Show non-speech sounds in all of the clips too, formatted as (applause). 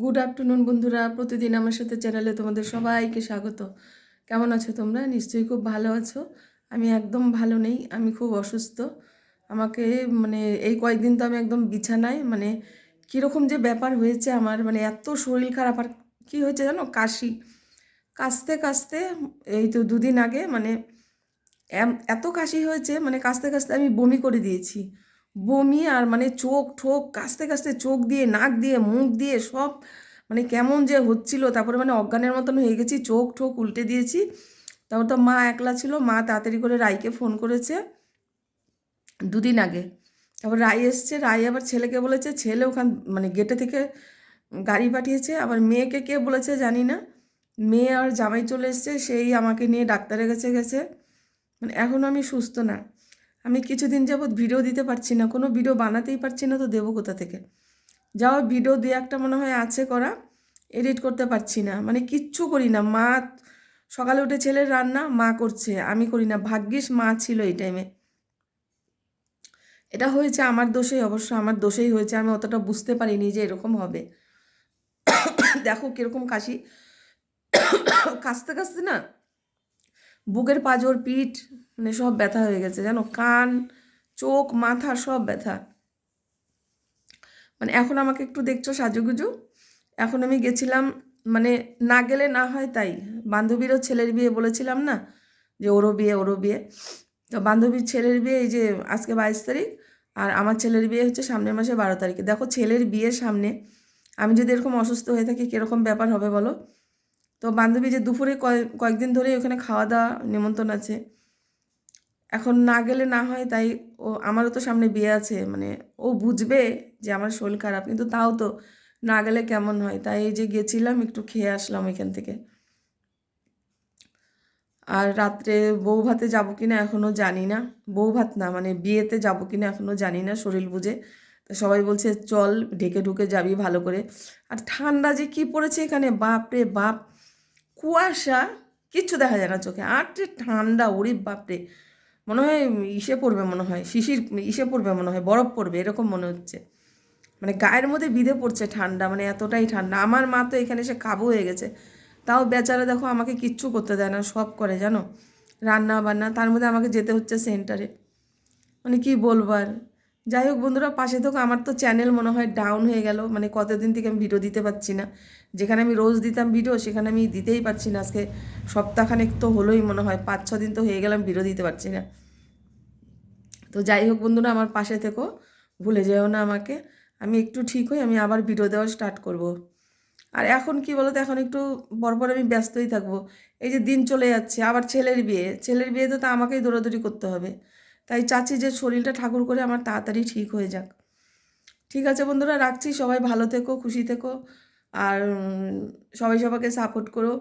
Good afternoon বন্ধুরা। প্রতিদিন আমার সাথে চ্যানেলে তোমাদের সবাইকে স্বাগত। কেমন আছো তোমরা? নিশ্চয়ই খুব ভালো আছো। আমি একদম ভালো নেই। আমি খুব অসুস্থ। আমাকে মানে এই কয়েকদিন তো আমি একদম বিছানায় মানে কীরকম যে ব্যাপার হয়েছে আমার মানে এত শরীর খারাপ। আর কী হয়েছে জানো? কাশি। কাশতে কাশতে, এই তো দুদিন আগে মানে এত কাশি হয়েছে মানে কাশতে কাশতে আমি বমি করে দিয়েছি। বমি আর মানে চোখ ঠোক কাশতে কাশতে চোখ দিয়ে, নাক দিয়ে, মুখ দিয়ে সব মানে কেমন যে হচ্ছিল। তারপরে মানে অজ্ঞানের মতন হয়ে গেছি, চোখ ঠোক উল্টে দিয়েছি। তারপর তো মা একলা ছিল, মা তাড়াতাড়ি করে রাইকে ফোন করেছে দুদিন আগে। তারপর রাই এসছে, রাই আবার ছেলেকে বলেছে, ছেলে ওখান মানে গেটে থেকে গাড়ি পাঠিয়েছে। আবার মেয়েকে কে বলেছে জানি না। মেয়ে আর জামাই চলে এসছে, সেই আমাকে নিয়ে ডাক্তারের কাছে গেছে। মানে এখন আমি সুস্থ না। আমি কিছুদিন যাবৎ ভিডিও দিতে পারছি না, কোনো ভিডিও বানাতেই পারছি না তো দেবো কোথা থেকে? যাও ভিডিও দু একটা মনে হয় আছে করা এডিট করতে পারছি না। মানে কিচ্ছু করি না। মা, সকালে উঠে ছেলের রান্না, মা করছে, আমি করি না। ভাগ্যিস মা ছিল এই টাইমে এটা হয়েছে আমার দোষেই অবশ্য, আমার দোষেই হয়েছে। আমি অতটা বুঝতে পারিনি যে এরকম হবে। (coughs) দেখো কীরকম কাশি। (coughs) কাশতে কাশতে না বুকের পাঁজর, পিঠ মানে সব ব্যথা হয়ে গেছে, জানো? কান, চোখ, মাথা, সব ব্যথা। মানে এখন আমাকে একটু দেখছ সাজুগুজু। এখন আমি গেছিলাম মানে না গেলে না হয় তাই। বান্ধবীরও ছেলের বিয়ে বলেছিলাম না? যে ওরও বিয়ে ওরও বিয়ে। তো বান্ধবীর ছেলের বিয়ে এই যে আজকে বাইশ তারিখ, আর আমার ছেলের বিয়ে হচ্ছে সামনের মাসে বারো তারিখে। দেখো ছেলের বিয়ের সামনে আমি যদি এরকম অসুস্থ হয়ে থাকি, কীরকম ব্যাপার হবে বলো? তো বান্ধবী যে দুপুরে কয়েক কয়েকদিন ধরে ওখানে খাওয়া দাওয়া নিমন্ত্রণ আছে। এখন না গেলে না হয়, তাই ও, আমারও তো সামনে বিয়ে আছে মানে ও বুঝবে যে আমার শরীর খারাপ, কিন্তু তাও তো না গেলে কেমন হয়? তাই এই যে গেছিলাম, একটু খেয়ে আসলাম এখান থেকে। আর রাত্রে বউ ভাতে যাব কিনা এখনও জানি না। বউ ভাত না মানে বিয়েতে যাব কিনা এখনও জানি না শরীর বুঝে। তো সবাই বলছে, চল, ঢেকে ঢুকে যাবি ভালো করে। আর ঠান্ডা যে কি পড়েছে এখানে বাপ রে বাপ! কুয়াশা, কিচ্ছু দেখা যায় না চোখে। আর যে ঠান্ডা, ওরে বাপরে। মনে হয় ইসে পড়বে মনে হয়, শিশির ইসে পড়বে মনে হয়, বরফ পড়বে, এরকম মনে হচ্ছে। মানে গায়ের মধ্যে বিধে পড়ছে ঠান্ডা মানে এতটাই ঠান্ডা। আমার মা তো এখানে এসে কাবু হয়ে গেছে। তাও বেচারা দেখো আমাকে কিচ্ছু করতে দেয় না, সব করে, জানো? রান্না বান্না তার মধ্যে আমাকে যেতে হচ্ছে সেন্টারে। মানে কি বলব আর? যাই হোক বন্ধুরা, পাশে থেকে। আমার তো চ্যানেল মনে হয় ডাউন হয়ে গেল। মানে কতদিন থেকে আমি ভিডিও দিতে পারছি না। যেখানে আমি রোজ দিতাম ভিডিও সেখানে আমি দিতেই পারছি না। আজকে সপ্তাহখানেক তো হলোই মনে হয়। পাঁচ, ছ দিন তো হয়ে গেলাম ভিডিও দিতে পারছি না। তো যাই হোক বন্ধুরা, আমার পাশে থেকো। ভুলে যেও না আমাকে। আমি একটু ঠিক হই, আমি আবার ভিডিও দেওয়া স্টার্ট করব। আর এখন কি বলতো, এখন একটু পরপর আমি ব্যস্তই থাকব। এই যে দিন চলে যাচ্ছে, আবার ছেলের বিয়ে। ছেলের বিয়ে তো তা আমাকেই দৌড়াদৌড়ি করতে হবে। তাই চাচ্ছি যে শরীরটা ঠাকুর করে আমার তাড়াতাড়ি ঠিক হয়ে যাক। ঠিক আছে বন্ধুরা, রাখছি। সবাই ভালো থেকো, খুশি থেকো। আর সবাই সবাইকে সাপোর্ট করো।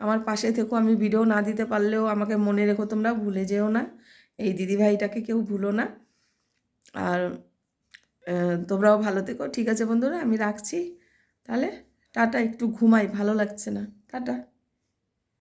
আমার পাশে থেকো। আমি ভিডিও না দিতে পারলেও আমাকে মনে রেখো তোমরা, ভুলে যেও না। এই দিদিভাইটাকে কেউ ভুলো না। আর তোমরাও ভালো থেকো। ঠিক আছে বন্ধুরা, আমি রাখছি। তাহলে টাটা। একটু ঘুমাই, ভালো লাগছে না। টাটা।